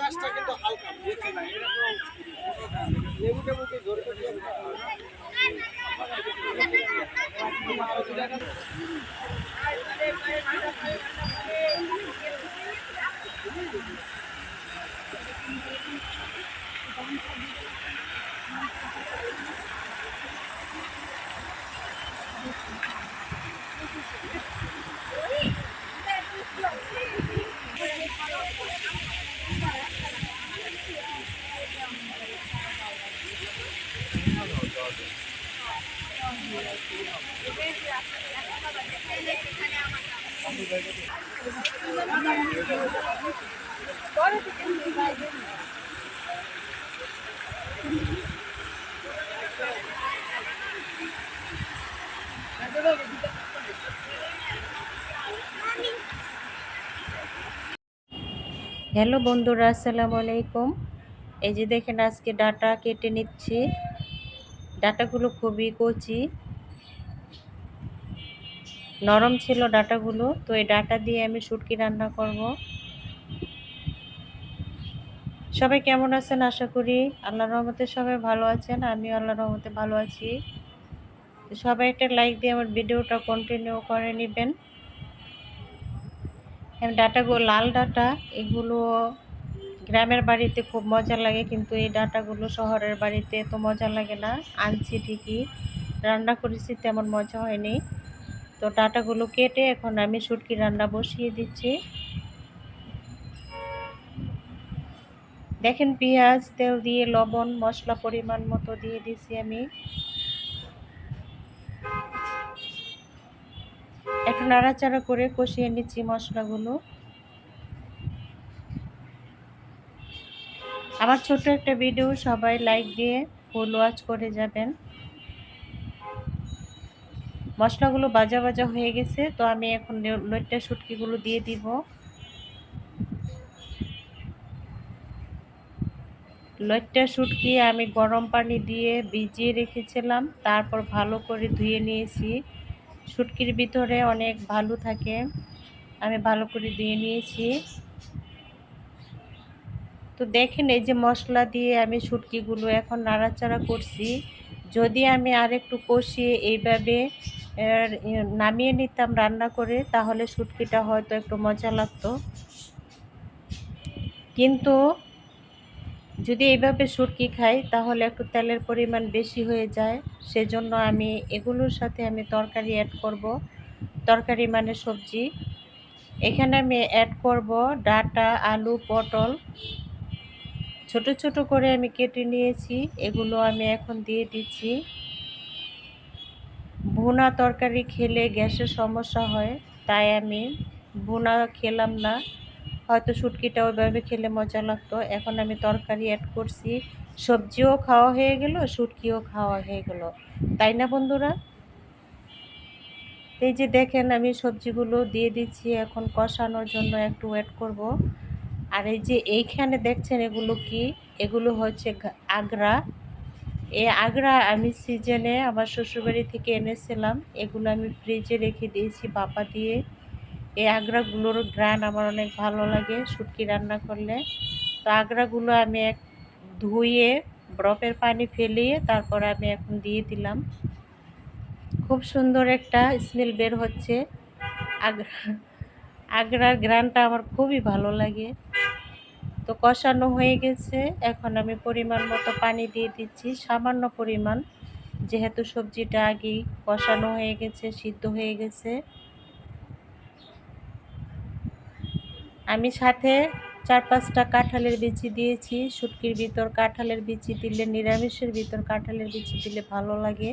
গাছটা কিন্তু হালকা বেশি না এরকম লেবু ধরতে দিয়ে হ্যালো বন্ধুরা আসসালামু আলাইকুম। এই যে দেখেন আজকে ডাটা কেটে নিচ্ছি। ডাটাগুলো খুবই কচি। নরম ছিল ডাটাগুলো, তো এই ডাটা দিয়ে আমি শুটকি রান্না করব। সবাই কেমন আছেন? আশা করি আল্লাহর রহমতে সবাই ভালো আছেন, আমিও আল্লাহর রহমতে ভালো আছি। সবাই একটা লাইক দিয়ে আমার ভিডিওটা কন্টিনিউ করে নেবেন। ডাটাগুলো, লাল ডাটা, এগুলো গ্রামের বাড়িতে খুব মজা লাগে, কিন্তু এই ডাটাগুলো শহরের বাড়িতে এত মজা লাগে না। আনছি ঠিকই, রান্না করেছি তেমন মজা হয়নি। তো ডাটাগুলো কেটে এখন আমি শুটকি রান্না বসিয়ে দিচ্ছি। দেখেন পেঁয়াজ, তেল দিয়ে, লবণ, মশলা পরিমাণ মতো দিয়ে দিছি আমি। একটু নাড়াচাড়া করে কষিয়ে নিচ্ছি মশলাগুলো। আমার ছোট একটা ভিডিও সবাই লাইক দিয়ে ফুল ওয়াচ করে যাবেন। মশলাগুলো বাজা বাজা হয়ে গেছে, তো আমি এখন লইট্টা শুটকিগুলো দিয়ে দিব। লইট্টা শুটকি আমি গরম পানি দিয়ে ভিজিয়ে রেখেছিলাম, তারপর ভালো করে ধুয়ে নিয়েছি। শুটকির ভিতরে অনেক ভালো থাকে, আমি ভালো করে ধুয়ে নিয়েছি। তো দেখেন এই যে মশলা দিয়ে আমি শুটকিগুলো এখন নাড়াচাড়া করছি। যদি আমি আর একটু কষিয়ে এইভাবে নামিয়ে নিতাম রান্না করে, তাহলে শুটকিটা হয়তো একটু মজা লাগতো। কিন্তু যদি এইভাবে শুটকি খাই, তাহলে একটু তেলের পরিমাণ বেশি হয়ে যায়। সেজন্য আমি এগুলোর সাথে আমি তরকারি অ্যাড করব। তরকারি মানে সবজি। এখানে আমি অ্যাড করব ডাটা, আলু, পটল। ছোট ছোট করে আমি কেটে নিয়েছি। এগুলো আমি এখন দিয়ে দিচ্ছি। ভুনা তরকারি খেলে গ্যাসের সমস্যা হয়, তাই আমি ভুনা খেলাম না। হয়তো শুটকিটা ওইভাবে খেলে মজা লাগতো। এখন আমি তরকারি অ্যাড করছি। সবজিও খাওয়া হয়ে গেল, শুটকিও খাওয়া হয়ে গেল। তাই না বন্ধুরা? এই যে দেখেন আমি সবজিগুলো দিয়ে দিচ্ছি। এখন কষানোর জন্য একটু ওয়েট করব। আর এই যে এইখানে দেখছেন এগুলো কি? এগুলো হচ্ছে আগ্রা। এই আগ্রা আমি সিজনে আমার শ্বশুরবাড়ি থেকে এনেছিলাম। এগুলো আমি ফ্রিজে রেখে দিয়েছি বাপা দিয়ে। এই আগ্রাগুলোর গ্রান আমার অনেক ভালো লাগে শুটকি রান্না করলে। তো আগ্রাগুলো আমি এক ধুয়ে বরফের পানি ফেলিয়ে তারপর আমি এখন দিয়ে দিলাম। খুব সুন্দর একটা স্মেল বের হচ্ছে আগ্রা। আগ্রার গ্রানটা আমার খুবই ভালো লাগে। তো কষানো হয়ে গেছে। এখন আমি পরিমাণ মতো পানি দিয়ে দিচ্ছি, সামান্য পরিমাণ। যেহেতু সবজিটা আগেই কষানো হয়ে গেছে, সিদ্ধ হয়ে গেছে। আমি সাথে চার পাঁচটা কাঁঠালের বিচি দিয়েছি। শুটকির ভিতর কাঁঠালের বিচি দিলে, নিরামিষের ভিতর কাঁঠালের বিচি দিলে ভালো লাগে।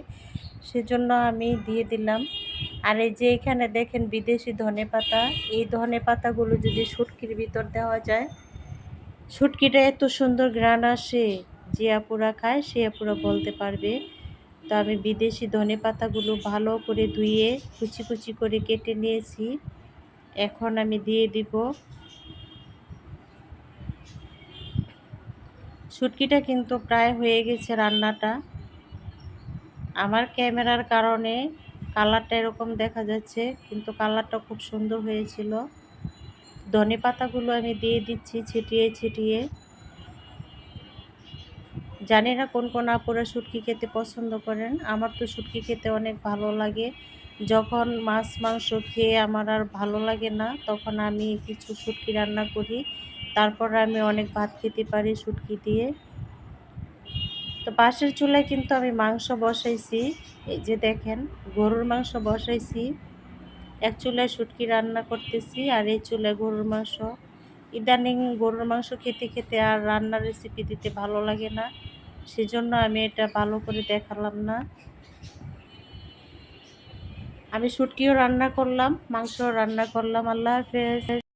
সেজন্য আমি দিয়ে দিলাম। আর এই যে এখানে দেখেন বিদেশি ধনে পাতা, এই ধনে পাতাগুলো যদি শুটকির ভিতর দেওয়া যায়, শুটকিটা এত সুন্দর গ্রান আসে, যে আপুরা খায় সে আপুরা বলতে পারবে। তো আমি বিদেশি ধনে পাতাগুলো ভালো করে ধুয়ে কুচি কুচি করে কেটে নিয়েছি। এখন আমি দিয়ে দিব শুটকিটা কিন্তু প্রায় হয়ে গেছে রান্নাটা। আমার ক্যামেরার কারণে কালারটা এরকম দেখা যাচ্ছে, কিন্তু কালারটা খুব সুন্দর হয়েছিল। ধনে পাতাগুলো আমি দিয়ে দিচ্ছি ছিটিয়ে ছিটিয়ে। জানি না কোন কোন আপুরা শুটকি খেতে পছন্দ করেন, আমার তো শুটকি খেতে অনেক ভালো লাগে। যখন মাছ, মাংস খেয়ে আমার আর ভালো লাগে না, তখন আমি কিছু শুটকি রান্না করি। তারপর আমি অনেক ভাত খেতে পারি শুটকি দিয়ে। তো পাশের চুলায় কিন্তু আমি মাংস বসাইছি। এই যে দেখেন, গরুর মাংস বসাইছি। এক চুলায় শুটকি রান্না করতেছি আর এই চুলায় গরুর মাংস। ইদানিং গরুর মাংস খেতে খেতে আর রান্নার রেসিপি দিতে ভালো লাগে না, সেজন্য আমি এটা ভালো করে দেখালাম না। আমি শুটকিও রান্না করলাম, মাংসও রান্না করলাম। আল্লাহ হাফেজ।